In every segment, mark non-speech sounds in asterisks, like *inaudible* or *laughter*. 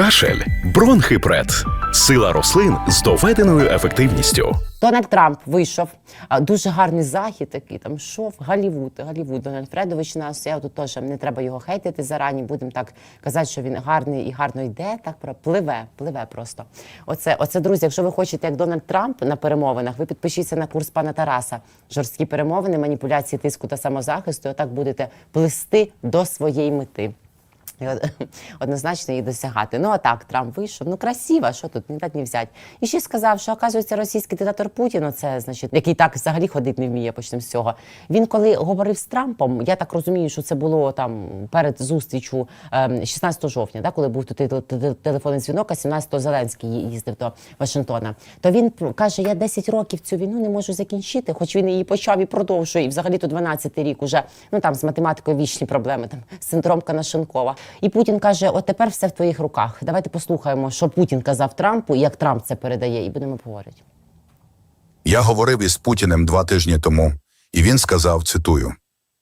кашель, бронхипред, сила рослин з доведеною ефективністю. Дональд Трамп вийшов. Дуже гарний захід такий. Там шов Голлівуд, Голлівуд. Дональд Фредович нас. Я тут теж не треба його хейтити зарані. Будемо так казати, що він гарний і гарно йде. Так пливе, пливе просто. Оце, оце, друзі. Якщо ви хочете, як Дональд Трамп на перемовинах, ви підпишіться на курс пана Тараса. Жорсткі перемовини, маніпуляції, тиску та самозахисту. Отак будете плисти до своєї мети. І *laughs* Однозначно її досягати. Ну а так, Трамп вийшов. Ну красиво, що тут не дать не взять. І ще сказав, що оказується російський диктатор Путін, оце, значить, який так взагалі ходити не вміє, почнемо з цього. Він коли говорив з Трампом, я так розумію, що це було там перед зустрічю ем, 16 жовтня, да, коли був тут теле- теле- телефонний дзвінок, а 17-го Зеленський їздив до Вашингтона. То він каже: я 10 років цю війну не можу закінчити, хоч він її почав і продовжує. І взагалі то 12-й рік уже ну там з математикою вічні проблеми, там синдром Канашенкова. І Путін каже: от тепер все в твоїх руках. Давайте послухаємо, що Путін казав Трампу, і як Трамп це передає, і будемо говорити. Я говорив із Путіним два тижні тому, і він сказав: цитую: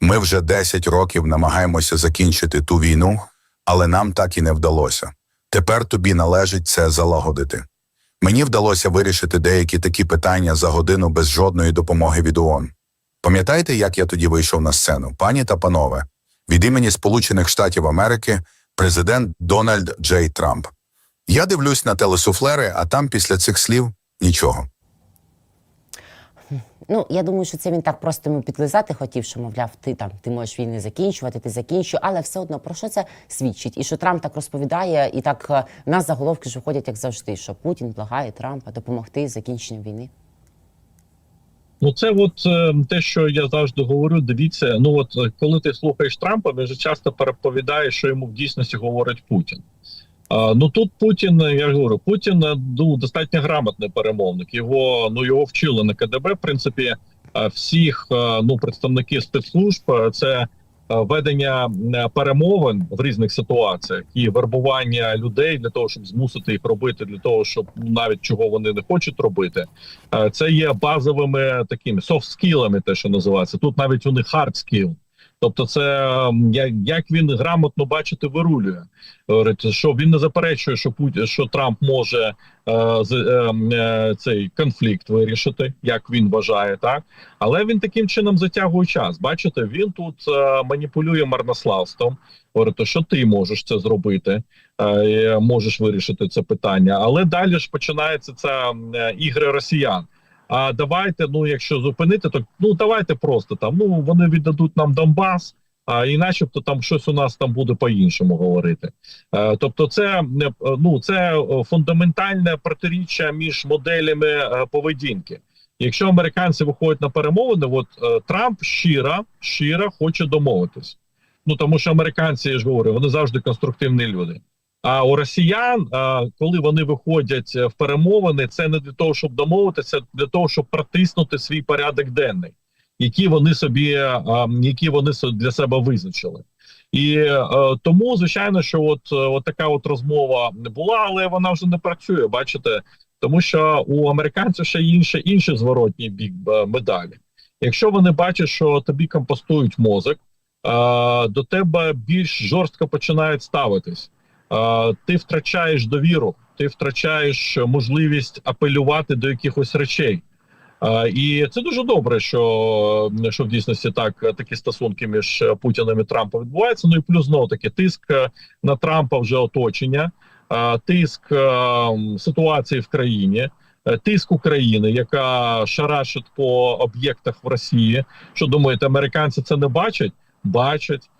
ми вже 10 років намагаємося закінчити ту війну, але нам так і не вдалося. Тепер тобі належить це залагодити. Мені вдалося вирішити деякі такі питання за годину без жодної допомоги від ООН. Пам'ятаєте, як я тоді вийшов на сцену, пані та панове? Від імені Сполучених Штатів Америки президент Дональд Джей Трамп. Я дивлюсь на телесуфлери, а там після цих слів нічого. Ну я думаю, що це він так просто йому підлизати хотів, що мовляв, ти там ти можеш війни закінчувати, ти закінчуй, але все одно про що це свідчить? І що Трамп так розповідає, і так е, нас заголовки ж виходять як завжди, що Путін благає Трампа допомогти з закінченням війни. Ну, це от е, те, що я завжди говорю. Дивіться, ну от е, коли ти слухаєш Трампа, він же часто переповідає, що йому в дійсності говорить Путін. А, ну тут Путін, е, я ж говорю, Путін е, ну, достатньо грамотний перемовник. Його ну його вчили на КДБ. В принципі, е, всіх е, ну представників спецслужб е, це е, ведення е, перемовин в різних ситуаціях і вербування людей для того, щоб змусити їх робити, для того, щоб навіть чого вони не хочуть робити. Е, Це є базовими такими софт-скілами, те, що називається. Тут навіть у них hard skill. Тобто, це ем, як, він грамотно бачити вирулює. Говорить, що він не заперечує, що Пут... що Трамп може е, з, е, е, цей конфлікт вирішити, як він вважає, так але він таким чином затягує час. Бачите, він тут е, маніпулює марнославством. Говорить, що ти можеш це зробити, е, можеш вирішити це питання. Але далі ж починається це е, ігри росіян. А давайте, ну якщо зупинити, то ну давайте просто там. Ну вони віддадуть нам Донбас, а і начебто там щось у нас там буде по-іншому говорити. Е, тобто, це е, ну це е, фундаментальне протиріччя між моделями е, поведінки. Якщо американці виходять на перемовини, от Трамп щиро, щиро хоче домовитись. Ну тому що американці я ж говорю, вони завжди конструктивні люди. А у росіян, коли вони виходять е, в перемовини, це не для того, щоб домовитися, для того, щоб протиснути свій порядок денний, який вони собі, які вони для себе визначили. І е, тому, звичайно, що от, е, от така от розмова не була, але вона вже не працює. Бачите, тому що у американців ще інше, інший зворотній бік е, медалі. Якщо вони бачать, що тобі компостують мозок, е, до тебе більш жорстко починають ставитись. Ти втрачаєш довіру, ти втрачаєш можливість апелювати до якихось речей. І це дуже добре, що, що в дійсності так такі стосунки між Путіним і Трампом відбуваються. Ну і плюс знову таки тиск е, на Трампа вже оточення, тиск е, ситуації в країні. е, Тиск України, яка шарашить по об'єктах в Росії. Що думаєте, американці це не бачать? Бачать,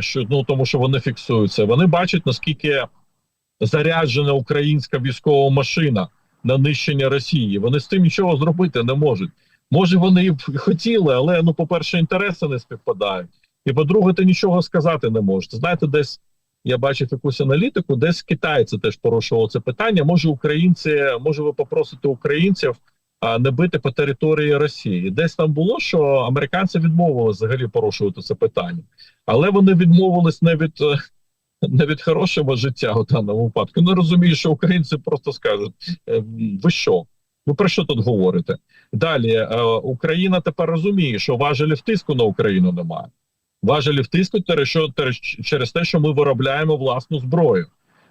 що ну тому, що вони фіксуються. Вони бачать наскільки заряджена українська військова машина на нищення Росії. Вони з тим нічого зробити не можуть. Може, вони б хотіли, але ну, по-перше, інтереси не співпадають. І по-друге, ти нічого сказати не можеш. Знаєте, десь я бачив якусь аналітику, десь китайці теж порушували це питання. Може, українці, може, ви попросите українців а, не бити по території Росії. Десь там було, що американці відмовилися взагалі порушувати це питання, але вони відмовились не від. е, не від хорошого життя у даному випадку. Не розумію, що українці просто скажуть: «Е, ви що? Ви про що тут говорите? Далі е, Україна тепер розуміє, що важелів тиску на Україну немає. Важелів тиску через те, що ми виробляємо власну зброю.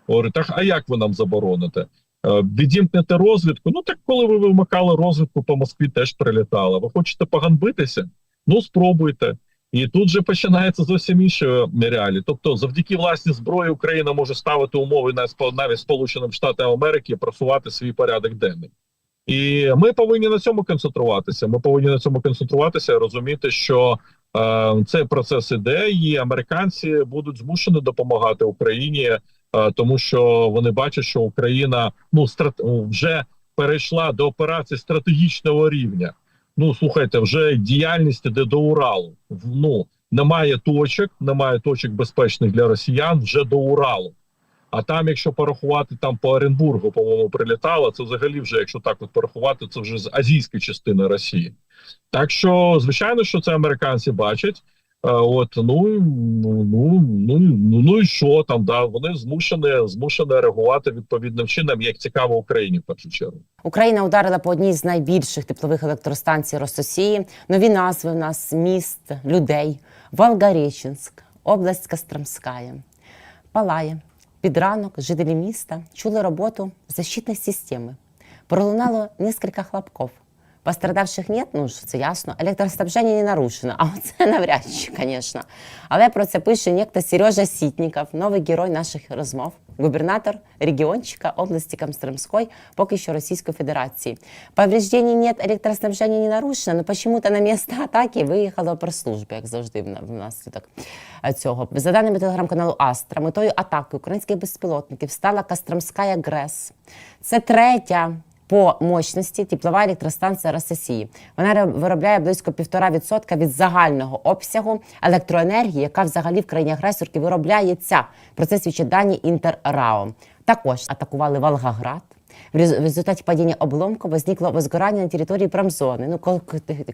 Говорить, так, а як ви нам забороните? Е, Відімкнете розвідку. Ну так коли ви вимикали розвідку по Москві, теж прилітала. Ви хочете поганбитися? Ну спробуйте. І тут же починається зовсім інші реалії. Тобто, завдяки власній зброї Україна може ставити умови навіть Сполученим Штатам Америки просувати свій порядок денний. І ми повинні на цьому концентруватися. Ми повинні на цьому концентруватися і розуміти, що е, цей процес іде, і американці будуть змушені допомагати Україні, е, тому що вони бачать, що Україна ну страт вже перейшла до операції стратегічного рівня. Ну слухайте, вже діяльність іде до Уралу. Ну немає точок, немає точок безпечних для росіян вже до Уралу. А там, якщо порахувати там по Оренбургу, по-моєму, прилітало, це взагалі вже, якщо так от порахувати, це вже з азійської частини Росії. Так що, звичайно, що це американці бачать. Е, От ну ну ну ну ну, ну і що там? Да вони змушені змушені реагувати відповідним чином, як цікаво Україні в першу чергу. Україна ударила по одній з найбільших теплових електростанцій Рососії. Нові назви в нас міст, людей. Волгореченськ, область Костромська. Палає. Під ранок жителі міста чули роботу защитної системи. Пролунало несколько хлопков. Пострадавших нет, ну це ясно. Електроснабження не нарушено. А оце *laughs* навряд чи, звісно. Але про це пише некто Сережа Сітніков, новий герой наших розмов, губернатор регіончика області Костромской, поки що Російської Федерації. Повреждений нет, електроснабження не нарушено, но почему-то на місце атаки виїхала прес-служба, як завжди внаслідок е, цього. За даними телеграм-каналу Астра, метою атаки українських безпілотників стала Костромська ГРЕС. Це третя по мощності теплова електростанція Рососії. Вона виробляє близько 1,5% від загального обсягу електроенергії, яка взагалі в країні агресорки виробляється. Про це свідчать дані Інтеррао. Також атакували Волгоград. В результаті падіння обломку возникло возгорання на території промзони. Ну,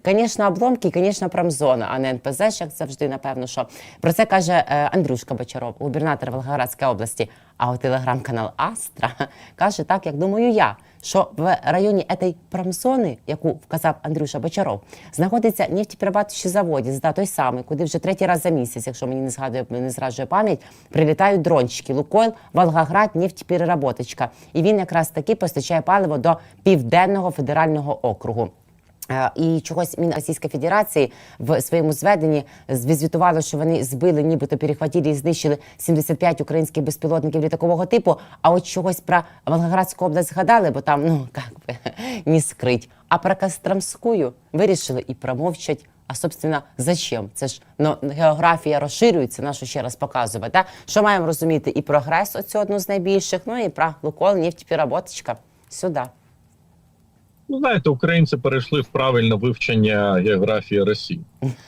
звісно, обломки, звісно, промзона, а не НПЗ, як завжди, напевно, що про це каже е, Андрюшка Бочаров, губернатор Волгоградської області. А от телеграм-канал Астра *laughs* каже так, як думаю я, що в районі цієї промзони, яку вказав Андрюша Бочаров, знаходиться нефтеперерабатуючий заводець, да, той самий, куди вже третій раз за місяць, якщо мені не згадує, не зраджує пам'ять, прилітають дрончики. Лукойл, Волгоград, нефтепереработочка. І він якраз таки постачає паливо до південного федерального округу. Е, І чогось Російської Федерації в своєму зведенні звізвітувало, що вони збили, нібито перехватили і знищили 75 українських безпілотників літакового типу. А от чогось про Волгоградську область згадали, бо там ну *laughs* як би не скрить. А про Костромську вирішили і промовчать. А собственно, зачем? Це ж ну, географія розширюється, нашу ще раз показувати. Да? Що маємо розуміти? І прогрес, оцю одну з найбільших, ну і про Лукойл, нефтепереработочка. Сюди. Ну, знаєте, українці перейшли в правильне вивчення географії Росії.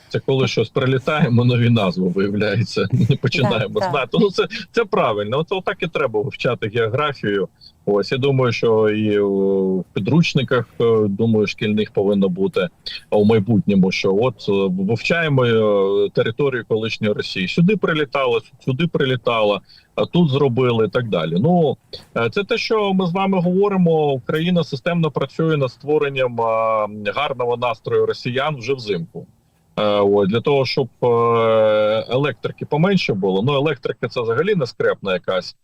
Це коли щось прилітає, ми нові назви виявляється. Ми починаємо Так, так. знати. Ну це це правильно. От так і треба вивчати географію. Ось я думаю, що і в підручниках е, думаю, шкільних повинно бути у майбутньому. Що от е, вивчаємо е, територію колишньої Росії. Сюди прилітало, сюди прилітало, а тут зробили і так далі. Ну Це те, що ми з вами говоримо. Україна системно працює над створенням гарного настрою росіян вже взимку. Ось для того, щоб електрики поменше було. Ну, електрика це взагалі не скрепна якась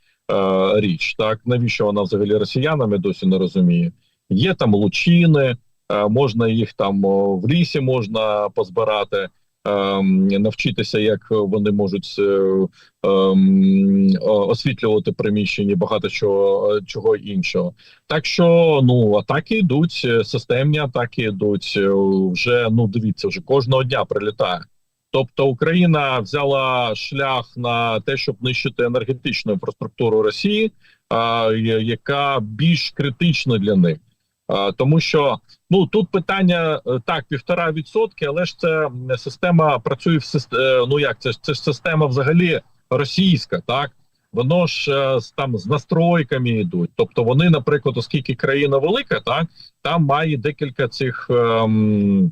річ. Так навіщо вона взагалі росіянам я досі не розумію. Є там лучини, е, можна їх там в лісі можна позбирати. ем, Навчитися, як вони можуть е, ем, освітлювати приміщення, багато чого, чого іншого. Так що ну атаки йдуть, е, системні атаки йдуть е, вже. Ну дивіться, вже кожного дня прилітає. Тобто Україна взяла шлях на те, щоб нищити енергетичну інфраструктуру Росії, яка більш критична для них. Тому що ну тут питання е, так, півтора відсотки, але ж це система працює в. Ну як це це ж система взагалі російська, так воно ж е, там з настройками йдуть. Тобто вони, наприклад, оскільки країна велика, так там має декілька цих ем,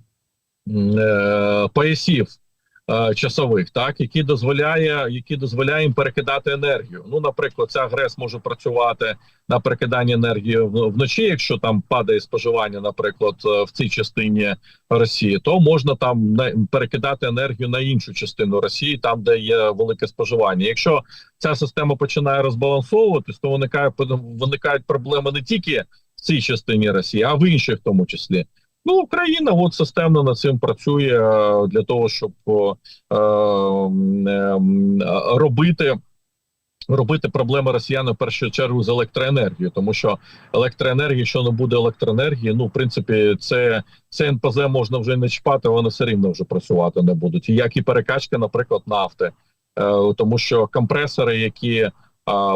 е, поясів е, часових, так які дозволяє, які дозволяє їм перекидати енергію. Ну, наприклад, ця ГРЕС може працювати на перекидання енергії вночі, якщо там падає споживання, наприклад, е, в цій частині Росії, то можна там перекидати енергію на іншу частину Росії, там де є велике споживання. Якщо ця система починає розбалансовуватись, то виникає виникають проблеми не тільки в цій частині Росії, а в інших, в тому числі. Ну, Україна от системно над цим працює е, для того, щоб е, е, м, робити. Робити проблеми росіян в першу чергу з електроенергією, тому що електроенергія, що не буде електроенергії, ну в принципі, це це НПЗ можна вже не чіпати, вони все рівно вже працювати не будуть. Як і перекачка, наприклад, нафти, е, тому що компресори, які е,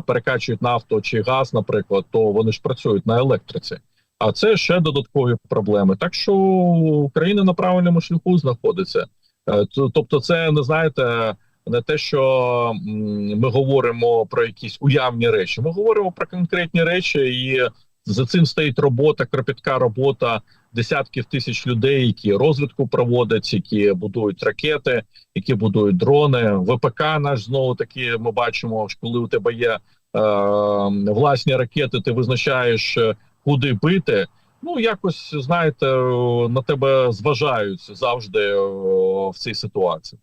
перекачують нафту чи газ, наприклад, то вони ж працюють на електриці. А це ще додаткові проблеми. Так що Україна на правильному шляху знаходиться. Е, Тобто, це не знаєте, не те, що ми говоримо про якісь уявні речі. Ми говоримо про конкретні речі, і за цим стоїть робота, кропітка робота десятків тисяч людей, які розвідку проводять, які будують ракети, які будують дрони. ВПК наш знову таки ми бачимо, коли у тебе є е, власні ракети, ти визначаєш, куди бити. Ну, якось знаєте, на тебе зважають завжди в цій ситуації.